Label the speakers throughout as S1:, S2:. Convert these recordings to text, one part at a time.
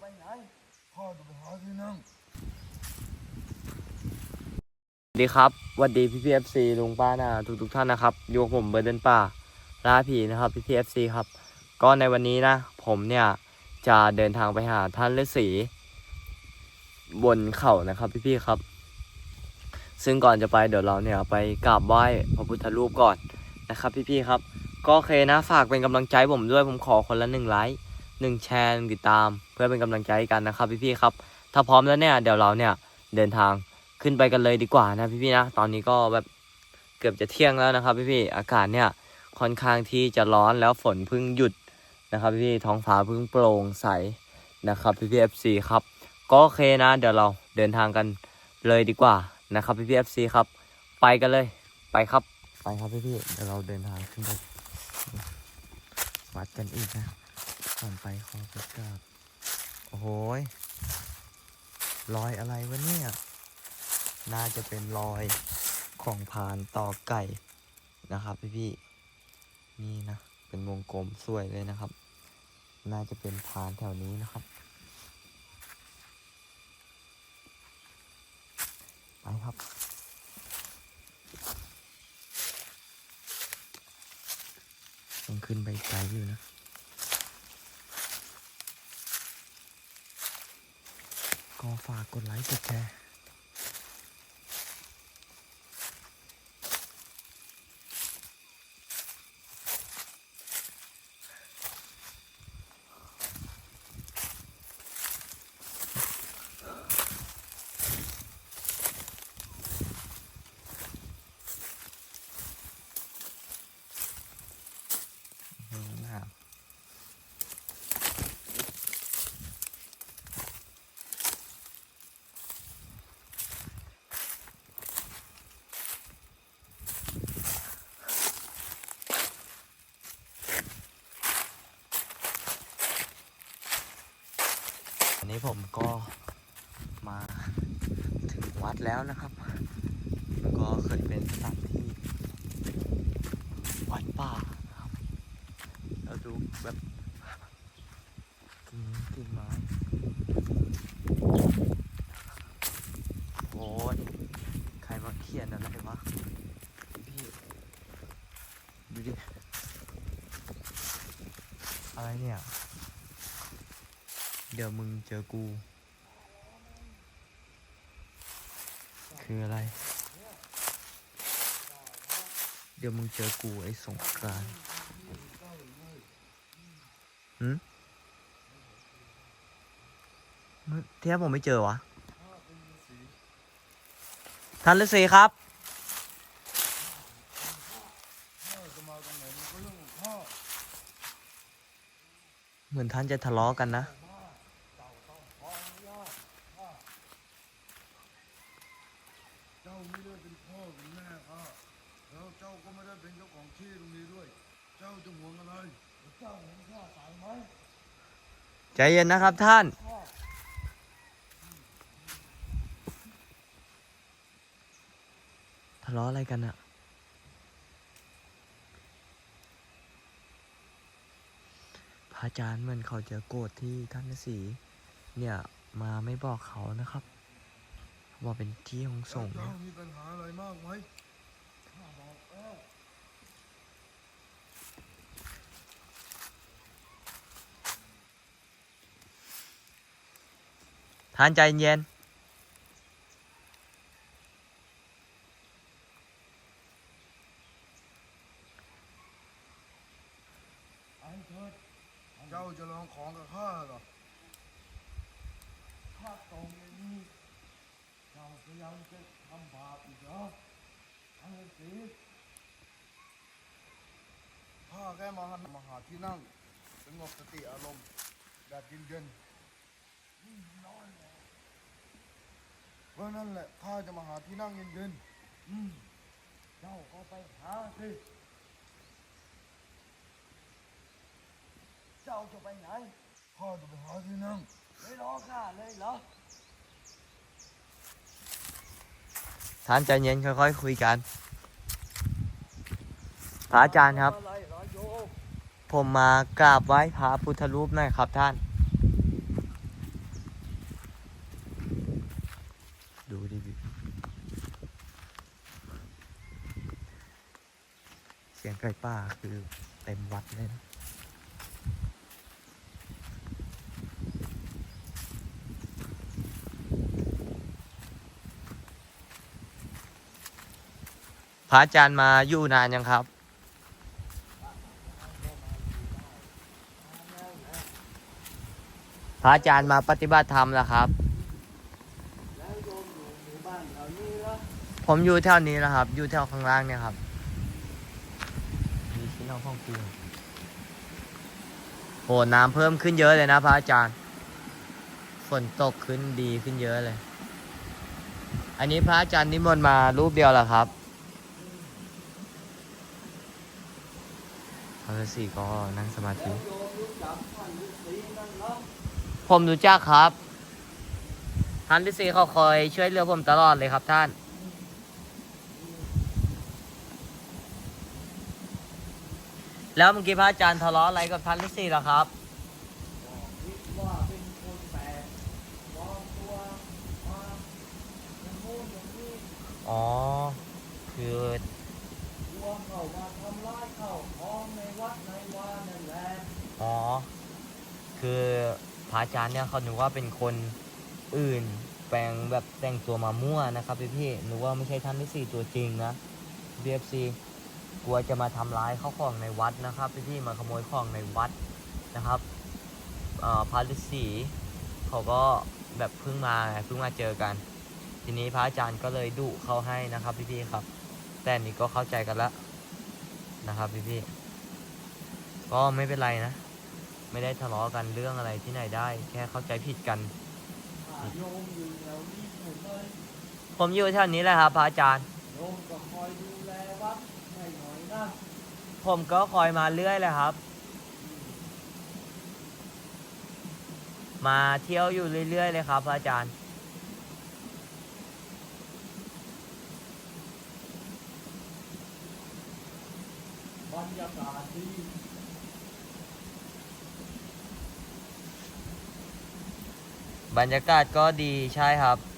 S1: ไปไหนข้าจะไปหาที่นั่ง
S2: สวัสดีครับสวัสดีพี่พีเอฟซีลุงป้านาทุกทุกท่านนะครับอยู่กับผมเบอร์เดนป่าล่าผีนะครับพี่พีเอฟซีครับ ก็ในวันนี้นะ ผมเนี่ยจะเดินทางไปหาท่านฤาษีบนเขานะครับพี่ๆครับ ซึ่งก่อนจะไปเดี๋ยวเราเนี่ยไปกราบไหว้พระพุทธรูปก่อนนะครับ พี่ๆครับ ก็โอเคนะฝากเป็นกำลังใจผมด้วยผมขอคนละหนึ่งไลค์ หนึ่งแชร์ติดตาม เพื่อเป็นกำลังใจกันนะครับพี่ๆครับ ถ้าพร้อมแล้วเนี่ยเดี๋ยวเราเนี่ยเดินทางขึ้นไปกันเลยดีกว่านะพี่ๆนะ ตอนนี้ก็แบบเกือบจะเที่ยงแล้วนะครับพี่ๆอากาศเนี่ยค่อนข้างที่จะร้อนแล้วฝนเพิ่งหยุดนะครับพี่ๆท้องฟ้าเพิ่งโปร่งใสนะครับพี่ๆ FC ครับก็โอเคนะเดี๋ยวเราเดินทางกันเลยดีกว่านะครับพี่ๆ FC ครับ ไปกันเลยไปครับ ไปครับพี่ๆเดี๋ยวเราเดินทางขึ้นไปวัดกันอีกนะ อนไปขอประกราบโอ้โหยรอยอะไรวะเนี่ย น่าจะเป็นรอยของพานต่อไก่นะครับพี่พี่นี่นะ เป็นวงกลมสวยเลยนะครับ น่าจะเป็นพานแถวนี้นะครับ ไปครับต้องขึ้นไปไกลอยู่นะ ก็ฝากกดไลค์กดแชร์ อืมนะครับ อันนี้ผมก็มาถึงวัดแล้วนะครับ ก็เคยเป็นสถานที่วัดป่าครับแล้วดูแบบกิ่งกิ่งไม้โอ้ยใครมาเขียนอะไรวะพี่ดูดิอะไรเนี่ย เดี๋ยวมึงเจอกู คืออะไร เดี๋ยวมึงเจอกูไอ้สงกรานหืมเมื่อเที่ยผมไม่เจอวะท่านฤาษีครับ
S1: เห
S2: มือนท่านจะทะเลาะกันนะ
S1: จ้าจะห่วงอะไรเจ้าเห็นข้าตายไหม
S2: ใจเย็นนะครับท่าน ทะเลาะอะไรกันอะพระอาจารย์เหมือนเขาจะโกรธที่ท่านฤาษีเนี่ยมาไม่บอกเขานะครับว่าเป็นที่ของสงฆ์
S1: เจ้า
S2: นะ
S1: มีปัญหาอะไรมากไหมข้าบอกแล้ว
S2: ท่านใจเย็น
S1: เจ้าจะลองของกับข้าเหรอข้าตรงอย่างนี้เจ้าพยายามจะทำบาปอีกเหรอไอ้สิข้าแค่มาหันมาหาที่นั่งสงบสติอารมณ์แบบเย็นๆ นี่นอนแล้วเพราะนั่นแหละข้าจะมาหาที่นั่งเย็นๆอืมเจ้าก็ไปหาสิเจ้าจะไปไหนข้าจะไปหาที่นั่งไม่รอข้าเลยเหรอ
S2: ท่านใจเย็นค่อยๆคุยกันพระอาจารย์ครับ
S1: อะไรเหรอโยม
S2: ผมมากราบไหว้พระพุทธรูปหน่อยครับท่าน สียง ไก่ป่าคือเต็มวัดเลยนะพระอาจารย์มาอยู่นานยังครับ พระอาจารย์มาปฏิบัติธรรมแล้วครับ
S1: แล้วโยมอยู่แถวนี้แล้ว
S2: ผมอยู่แถวนี้นะครับ อยู่แถวข้างล่างเนี่ยครับ มีที่อนห้องครัวโหน้ำเพิ่มขึ้นเยอะเลยนะพระอาจารย์ ฝนตกขึ้นดีขึ้นเยอะเลย อันนี้พระอาจารย์นิมนต์มารูปเดียวเหรอครับพระฤาษีก็นั่งสมาธิ
S1: แล้วโยมรู้จักท่านฤาษีนั่นเนาะ
S2: ผมรู้จักครับ ท่านฤาษีเขาคอยช่วยเหลือผมตลอดเลยครับท่าน แล้วเมื่อกี้พระอาจารย์ทะเลาะอะไรกับท่านฤาษีเหรอครับ
S1: อกคิดว่าเป็นคนแปลกปลอมตัวมาอย่างโน้นอย่างนี้
S2: อ๋อ คือ
S1: กลัวเข้ามาทำร้ายเข้าของในวัดในวานั่นแหละ
S2: อ๋อ คือพระอาจารย์เนี่ยเขาหนูว่าเป็นคนอื่น แปลงแบบแต่งตัวมามั่วนะครับพี่พี่หนูว่าไม่ใช่ท่านฤาษีตัวจริงนะ BFC กลัวจะมาทำร้ายเข้าของในวัดนะครับพี่พี่มาขโมยของในวัดนะครับพระฤาษีเขาก็แบบเพิ่งมาเพิ่งมาเจอกัน ทีนี้พระอาจารย์ก็เลยดุเขาให้นะครับพี่พี่ๆครับ แต่นี่ก็เข้าใจกันแล้วนะครับพี่พี่ๆก็ไม่เป็นไรนะ ไม่ได้ทะเลาะกันเรื่องอะไรที่ไหนได้ แค่เข้าใจผิดกัน
S1: ถ้าโยมอยู่แถวนี้หมดเลย
S2: ผมอยู่แถวนี้แหละครับพระอาจารย์
S1: โยมก็คอยดูแลวัด
S2: ผมก็คอยมาเรื่อยเลยครับ มาเที่ยวอยู่เรื่อยๆเลยครับพระอาจารย์
S1: บรรยากาศดี
S2: บรรยากาศก็ดีใช่ครับ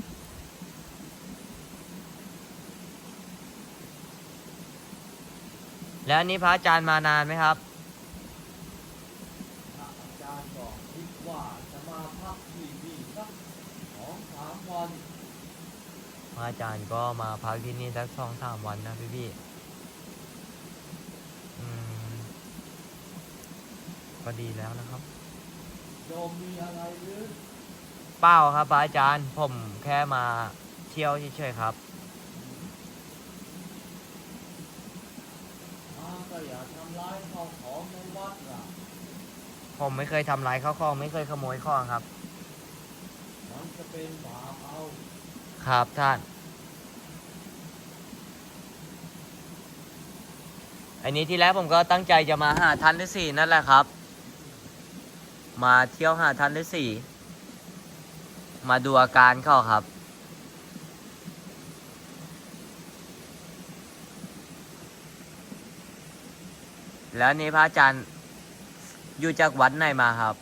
S2: แล้วอันนี้พระอาจารย์มานานไหมครับ
S1: พระอาจารย์ก็คิดว่าจะมาพักที่นี่สักสองสามวัน
S2: พระอาจารย์ก็มาพักที่นี่สักสองสามวันนะพี่พี่ๆอืมก็ดีแล้วนะครับ
S1: โยมมีอะไรหรือ
S2: เปล่าครับพระอาจารย์ผมแค่มาเที่ยวเฉยๆครับ
S1: มาก็อย่าทำร้ายข้าวของในวัดล่ะ
S2: ผมไม่เคยทำร้ายข้าวของไม่เคยขโมยของครับ
S1: มันจะเป็นบาปเอา
S2: ครับท่าน อันนี้ที่แรกผมก็ตั้งใจจะมาหาท่านฤาษีนั่นแหละครับ มาเที่ยวหาท่านฤาษีมาดูอาการเขาครับ แล้วนี่พระอาจารย์ อยู่จากวัดไหนมาครับ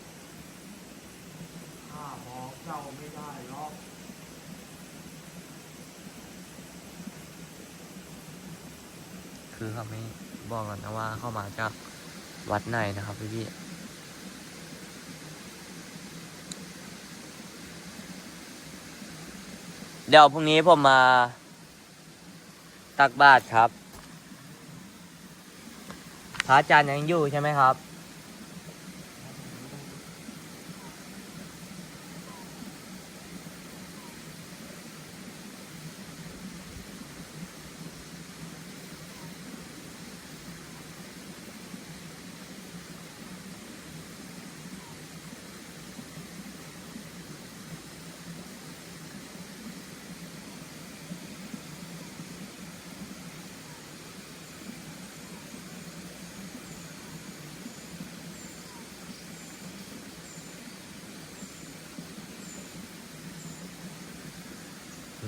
S1: ข้าบอกเจ้าไม่ได้หรอก
S2: คือเขาไม่บอกกันนะว่าเข้ามาจากวัดไหนนะครับพี่พี่เดี๋ยวพรุ่งนี้ผมมาตักบาตรครับพระอาจารย์ยังอยู่ใช่ไหมครับ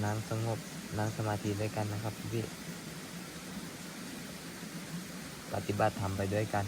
S2: นั่งสงบนั่งสมาธิด้วยกันนะครับพี่พี่ปฏิบัติธรรมไปด้วยกัน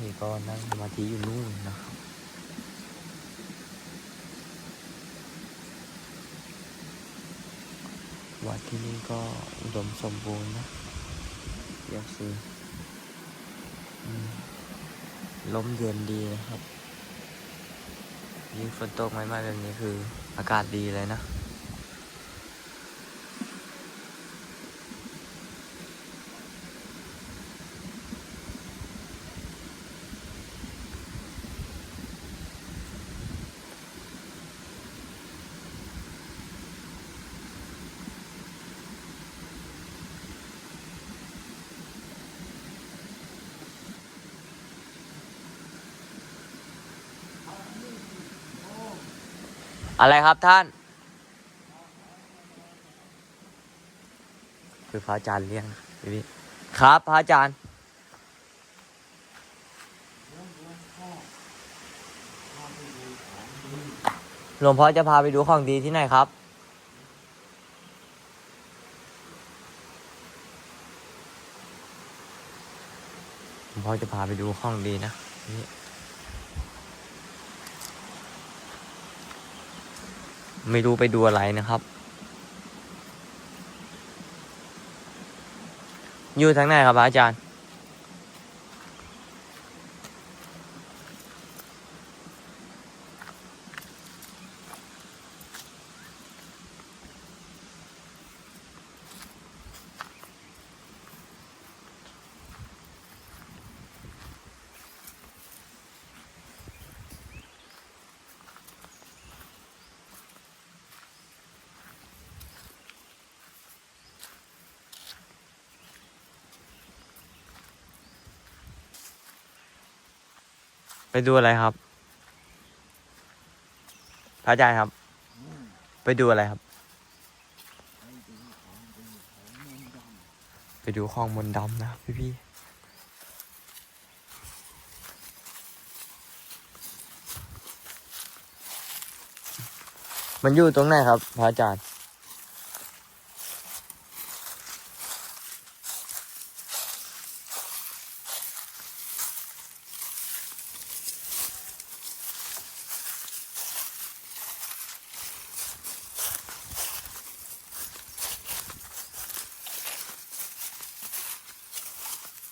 S2: ผ ก็นั่งสมาธิอยู่นู่นนะครับวัดที่นี่ก็อุดมสมบูรณ์นะเดี๋ยวสิอืมลมเย็นดีนะครับยิ่งฝนตกไม่มากแบบนี้คืออากาศดีเลยนะ อะไรครับท่าน คือพระอาจารย์เลี้ยงพี่ครับพระอาจารย์หลวงพ่อจะพาไปดูของดีที่ไหนครับ หลวงพ่อจะพาไปดูของดีนะนี่ ไม่รู้ไปดูอะไรนะครับ อยู่ทางไหนครับอาจารย์ ดูอะไรครับ พระอาจารย์ครับ ไปดูอะไรครับ ไปดูของมนต์ดำนะพี่พี่มันอยู่ตรงไหนครับ พระอาจารย์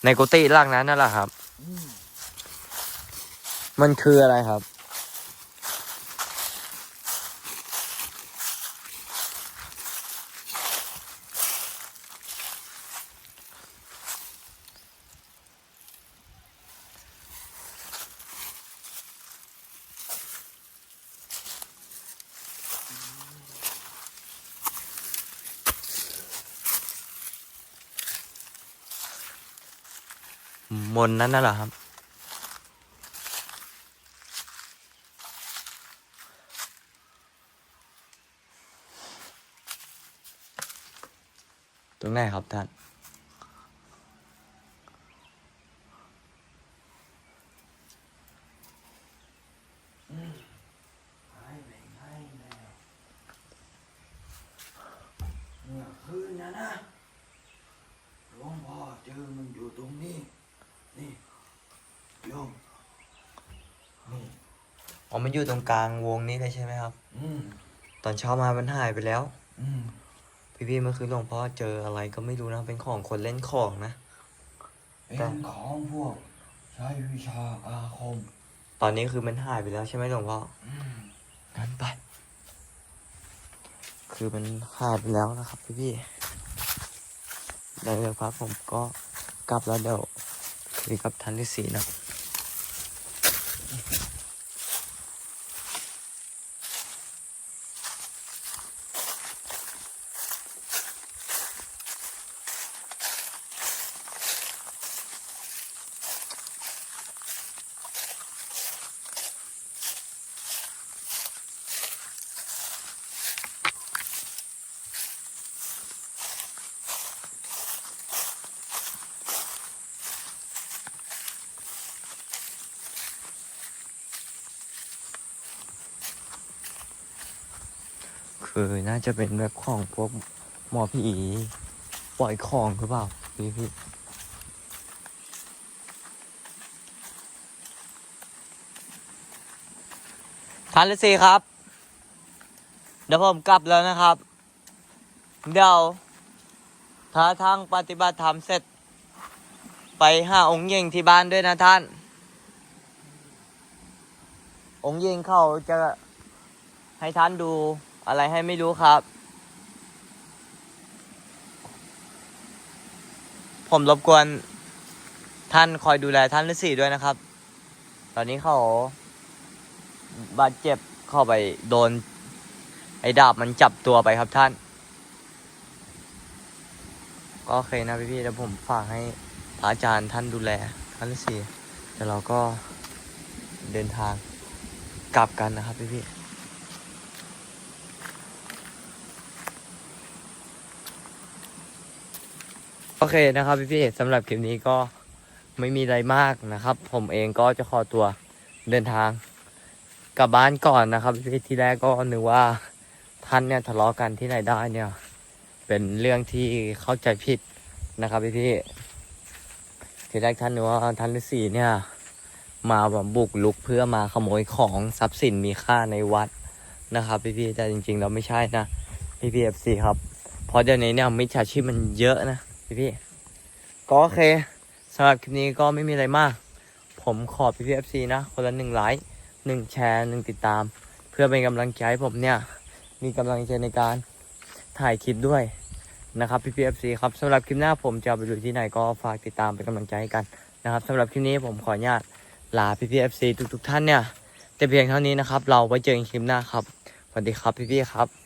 S2: ในกุฏิหลังนั้นนั่นแหละครับ
S1: อืม
S2: มันคืออะไรครับ มนนั้นน่ะเหรอครับ ตรงไหนครับท่าน
S1: ให้แบ่งให้แล้วเมื่อคืนนะนะหลวงพ่อเจอมันอยู่ตรงนี้ นี่โยมนี่
S2: อ๋อมันอยู่ตรงกลางวงนี้เลยใช่ไหมครับ
S1: อืม
S2: ตอนเช้ามามันหายไปแล้ว
S1: อืม
S2: พี่ๆเมื่อคืนหลวงพ่อเจออะไรก็ไม่รู้นะเป็นของคนเล่นของนะ
S1: เป็นของพวกใช้วิชาอาคม
S2: ตอนนี้คือมันหายไปแล้วใช่ไหมหลวงพ่อ
S1: อืม
S2: งั้นไป คือมันหายไปแล้วนะครับ พี่พี่ๆได้เลยครับผมก็กลับแล้วเดี๋ยวคุยกับท่านที่สี่นะ เออ น่าจะเป็นแบบของพวกหมอผีปล่อยของหรือเปล่า พี่พี่ทันฤศีครับ เดี๋ยวผมกลับแล้วนะครับ เดี๋ยวถ้าทางปฏิบัติธรรมเสร็จ ไปห้าองค์เย่งที่บ้านด้วยนะท่าน องค์เย่งเขาจะให้ท่านดู อะไรให้ไม่รู้ครับ ผมรบกวนท่านคอยดูแลท่านฤาษีด้วยนะครับ ตอนนี้เขาบาดเจ็บเข้าไปโดน ไอ้ดาบมันจับตัวไปครับท่าน ก็โอเคนะพี่ๆเดี๋ยวผมฝากให้พระอาจารย์ท่านดูแลท่านฤาษีเดี๋ยวเราก็เดินทางกลับกันนะครับพี่ๆ อเคนะครับพี่ๆสำหรับคลิปนี้ก็ไม่มีอะไรมากนะครับ ผมเองก็จะขอตัวเดินทางกลับบ้านก่อนนะครับพี่ที่แรกก็นึกว่าท่านเนี่ยทะเลาะกันที่ไหนได้เนี่ย เป็นเรื่องที่เข้าใจผิดนะครับพี่ๆที่แรกท่านนึกว่าท่านฤาษีเนี่ย มาแบบบุกลุกเพื่อมาขโมยของทรัพย์สินมีค่าในวัดนะครับพี่ๆแต่จริงๆเราไม่ใช่นะพี่ๆเอฟซีครับเพราะเดี๋ยวนี้เนี่ยมิจฉาชีพมันเยอะนะ พี่พี่ๆก็โอเคสำหรับคลิปนี้ก็ไม่มีอะไรมาก ผมขอพี่พี่เอฟซีนะ คนละหนึ่งไลค์หนึ่งแชร์หนึ่งติดตาม เพื่อเป็นกำลังใจให้ผมเนี่ย มีกำลังใจในการถ่ายคลิปด้วยนะครับพี่พี่เอฟซีครับสำหรับคลิปหน้าผมจะไปดูที่ไหนก็ฝากติดตามเป็นกำลังใจให้กันนะครับสำหรับคลิปนี้ผมขออนุญาตลาพี่พี่เอฟซีทุกๆท่านเนี่ยแต่เพียงเท่านี้นะครับ เราไว้เจอกันคลิปหน้าครับสวัสดีครับพี่พี่ๆครับ